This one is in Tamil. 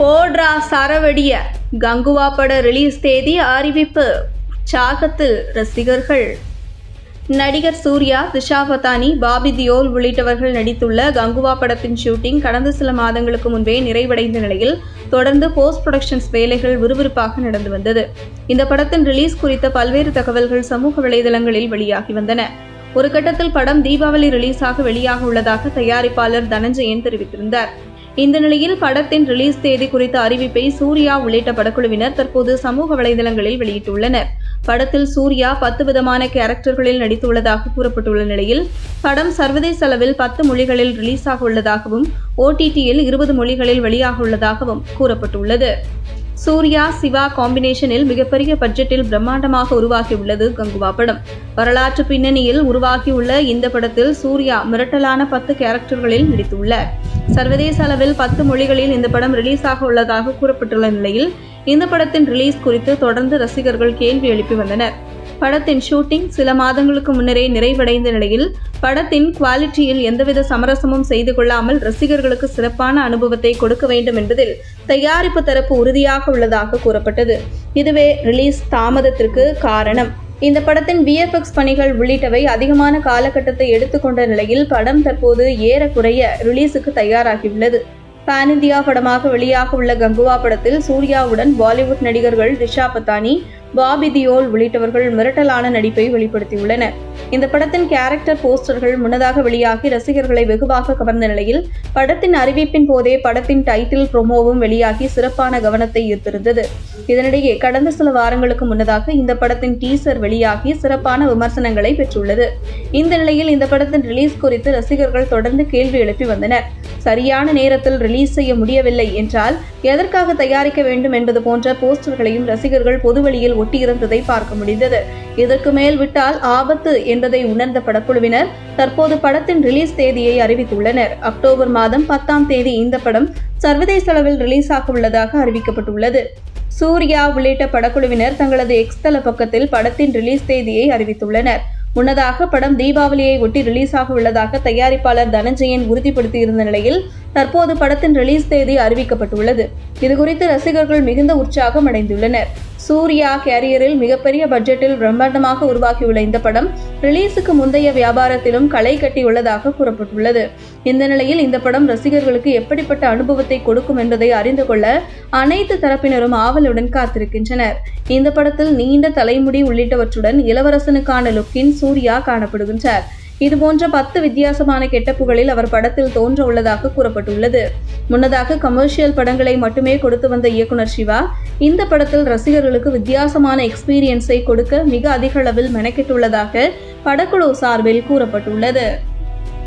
போட்ரா சரவடிய கங்குவா பட ரிலீஸ் தேதி அறிவிப்பு. உற்சாகத்தில் ரசிகர்கள். நடிகர் சூர்யா திஷா பதானி பாபி தியோல் உள்ளிட்டவர்கள் நடித்துள்ள கங்குவா படத்தின் ஷூட்டிங் கடந்த சில மாதங்களுக்கு முன்பே நிறைவடைந்த நிலையில் தொடர்ந்து போஸ்ட் ப்ரொடக்ஷன்ஸ் வேலைகள் விறுவிறுப்பாக நடந்து வந்தது. இந்த படத்தின் ரிலீஸ் குறித்த பல்வேறு தகவல்கள் சமூக வலைதளங்களில் வெளியாகி வந்தன. ஒரு கட்டத்தில் படம் தீபாவளி ரிலீஸாக வெளியாக உள்ளதாக தயாரிப்பாளர் தனஞ்சயன் தெரிவித்திருந்தார். இந்த நிலையில் படத்தின் ரிலீஸ் தேதி குறித்த அறிவிப்பை சூர்யா உள்ளிட்ட படக்குழுவினர் தற்போது சமூக வலைதளங்களில் வெளியிட்டுள்ளனர். படத்தில் சூர்யா பத்து விதமான கேரக்டர்களில் நடித்துள்ளதாக கூறப்பட்டுள்ள நிலையில் படம் சர்வதேச அளவில் பத்து மொழிகளில் ரிலீஸ் ஆக உள்ளதாகவும் ஓடிடியில் இருபது மொழிகளில் வெளியாக உள்ளதாகவும் கூறப்பட்டுள்ளது. சூர்யா சிவா காம்பினேஷனில் மிகப்பெரிய பட்ஜெட்டில் பிரம்மாண்டமாக உருவாகியுள்ளது கங்குவா படம். வரலாற்று பின்னணியில் உருவாகியுள்ள இந்த படத்தில் சூர்யா மிரட்டலான பத்து கேரக்டர்களில் நடித்துள்ளார். சர்வதேச அளவில் பத்து மொழிகளில் இந்த படம் ரிலீஸ் ஆக உள்ளதாக கூறப்பட்டுள்ள நிலையில் இந்த படத்தின் ரிலீஸ் குறித்து தொடர்ந்து ரசிகர்கள் கேள்வி எழுப்பி வந்தனர். படத்தின் ஷூட்டிங் சில மாதங்களுக்கு முன்னரே நிறைவடைந்த நிலையில் படத்தின் குவாலிட்டியில் எந்தவித சமரசமும் செய்து கொள்ளாமல் ரசிகர்களுக்கு சிறப்பான அனுபவத்தை கொடுக்க வேண்டும் என்பதில் தயாரிப்பு தரப்பு உறுதியாக உள்ளதாக கூறப்பட்டது. இதுவே ரிலீஸ் தாமதத்திற்கு காரணம். இந்த படத்தின் விஎஃப்எக்ஸ் பணிகள் உள்ளிட்டவை அதிகமான காலகட்டத்தை எடுத்துக்கொண்ட நிலையில் படம் தற்போது ஏறக்குறைய ரிலீஸுக்கு தயாராகியுள்ளது. பான் இந்தியா படமாக வெளியாக உள்ள கங்குவா படத்தில் சூர்யாவுடன் பாலிவுட் நடிகர்கள் திஷா பத்தானி பாபி தியோல் உள்ளிட்டவர்கள் மிரட்டலான நடிப்பை வெளிப்படுத்தியுள்ளனர். இந்த படத்தின் கேரக்டர் போஸ்டர்கள் முன்னதாக வெளியாகி ரசிகர்களை வெகுவாக கவர்ந்த நிலையில் படத்தின் அறிவிப்பின் போதே படத்தின் டைட்டில் ப்ரொமோவும் வெளியாகி சிறப்பான கவனத்தை ஈர்த்திருந்தது. இதனிடையே கடந்த சில வாரங்களுக்கு முன்னதாக இந்த படத்தின் டீசர் வெளியாகி சிறப்பான விமர்சனங்களை பெற்றுள்ளது. இந்த நிலையில் இந்த படத்தின் ரிலீஸ் குறித்து ரசிகர்கள் தொடர்ந்து கேள்வி எழுப்பி வந்தனர். சரியான நேரத்தில் ரிலீஸ் செய்ய முடியவில்லை என்றால் எதற்காக தயாரிக்க வேண்டும் என்பது போன்ற போஸ்டர்களையும் ரசிகர்கள் பொதுவெளியில் ஒட்டியிருந்ததை பார்க்க முடிந்தது. இதற்கு மேல் விட்டால் ஆபத்து என்பதை உணர்ந்த படக்குழுவினர் தற்போது படத்தின் ரிலீஸ் தேதியை அறிவித்துள்ளனர். அக்டோபர் மாதம் பத்தாம் தேதி இந்த படம் சர்வதேச அளவில் ரிலீஸ் ஆக உள்ளதாக அறிவிக்கப்பட்டுள்ளது. சூர்யா உள்ளிட்ட படக்குழுவினர் தங்களது எக்ஸ் தள பக்கத்தில் படத்தின் ரிலீஸ் தேதியை அறிவித்துள்ளனர். முன்னதாக படம் தீபாவளியை ஒட்டி ரிலீஸ் ஆக உள்ளதாக தயாரிப்பாளர் தனஞ்சயன் உறுதிப்படுத்தியிருந்த நிலையில் தற்போது படத்தின் ரிலீஸ் தேதி அறிவிக்கப்பட்டுள்ளது. இதுகுறித்து ரசிகர்கள் மிகுந்த உற்சாகம் அடைந்துள்ளனர். சூர்யா கேரியரில் மிகப்பெரிய பட்ஜெட்டில் பிரம்மாண்டமாக உருவாக்கியுள்ள இந்த படம் ரிலீஸுக்கு முந்தைய வியாபாரத்திலும் களை கட்டியுள்ளதாக கூறப்பட்டுள்ளது. இந்த நிலையில் இந்த படம் ரசிகர்களுக்கு எப்படிப்பட்ட அனுபவத்தை கொடுக்கும் என்பதை அறிந்து கொள்ள அனைத்து தரப்பினரும் ஆவலுடன் காத்திருக்கின்றனர். இந்த படத்தில் நீண்ட தலைமுடி உள்ளிட்டவற்றுடன் இளவரசனுக்கான லுக்கின் சூர்யா காணப்படுகின்றார். இதுபோன்ற பத்து வித்தியாசமான கெட்டப்புகளில் அவர் படத்தில் தோன்ற உள்ளதாக கூறப்பட்டுள்ளது. முன்னதாக கமர்ஷியல் படங்களை மட்டுமே கொடுத்து வந்த இயக்குனர் சிவா இந்த படத்தில் ரசிகர்களுக்கு வித்தியாசமான எக்ஸ்பீரியன்ஸை கொடுக்க மிக அதிக அளவில் மெனக்கெட்டுள்ளதாக படக்குழு சார்பில் கூறப்பட்டுள்ளது.